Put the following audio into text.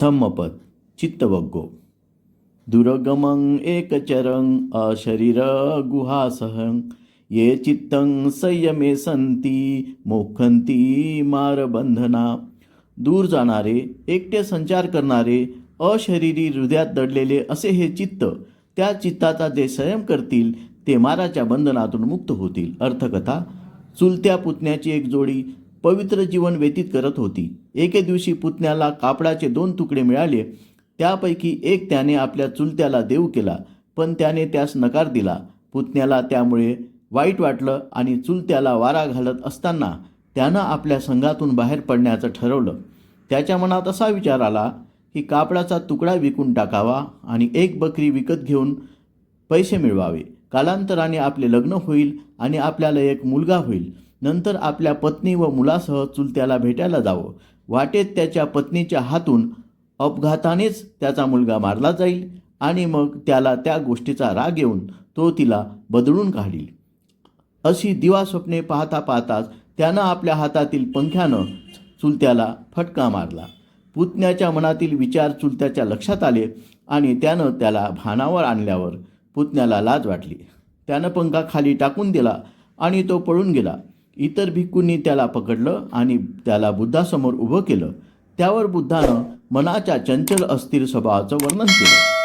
धम्मपद चित्तवग्गो। दुर्गमं एकचरं अशरीर गुहासहं। ये चित्तं संयमे संती मोखंती मारबंधना। दूर जाणारे एकटे संचार करणारे अशरीरी हृदयात दडलेले असे हे चित्त त्या चित्ताचा जे संयम करतील ते माराच्या बंधनातून मुक्त होतील. अर्थकथा चुलत्या पुतण्याची एक जोडी पवित्र जीवन व्यतीत करत होती. एके दिवशी पुतण्याला कापडाचे दोन तुकडे मिळाले. त्यापैकी एक त्याने आपल्या चुलत्याला देऊ केला पण त्याने त्यास नकार दिला. पुतण्याला त्यामुळे वाईट वाटलं आणि चुलत्याला वारा घालत असताना त्यानं आपल्या संघातून बाहेर पडण्याचं ठरवलं. त्याच्या मनात असा विचार आला की कापडाचा तुकडा विकून टाकावा आणि एक बकरी विकत घेऊन पैसे मिळवावे. कालांतराने आपले लग्न होईल आणि आपल्याला एक मुलगा होईल. नंतर आपल्या पत्नी व मुलासह चुलत्याला भेटायला जावं. वाटेत त्याच्या पत्नीच्या हातून अपघातानेच त्याचा मुलगा मारला जाईल आणि मग त्याला त्या गोष्टीचा राग येऊन तो तिला बदलून काढील. अशी दिवास्वप्ने पाहता पाहताच त्यानं आपल्या हातातील पंख्यानं चुलत्याला फटका मारला. पुतण्याच्या मनातील विचार चुलत्याच्या लक्षात आले आणि त्यानं त्याला भानावर आणल्यावर पुतण्याला लाज वाटली. त्यानं पंखा खाली टाकून दिला आणि तो पळून गेला. इतर भिक्कूंनी त्याला पकडलं आणि त्याला बुद्धासमोर उभं केलं. त्यावर बुद्धानं मनाच्या चंचल अस्थिर स्वभावाचं वर्णन केलं.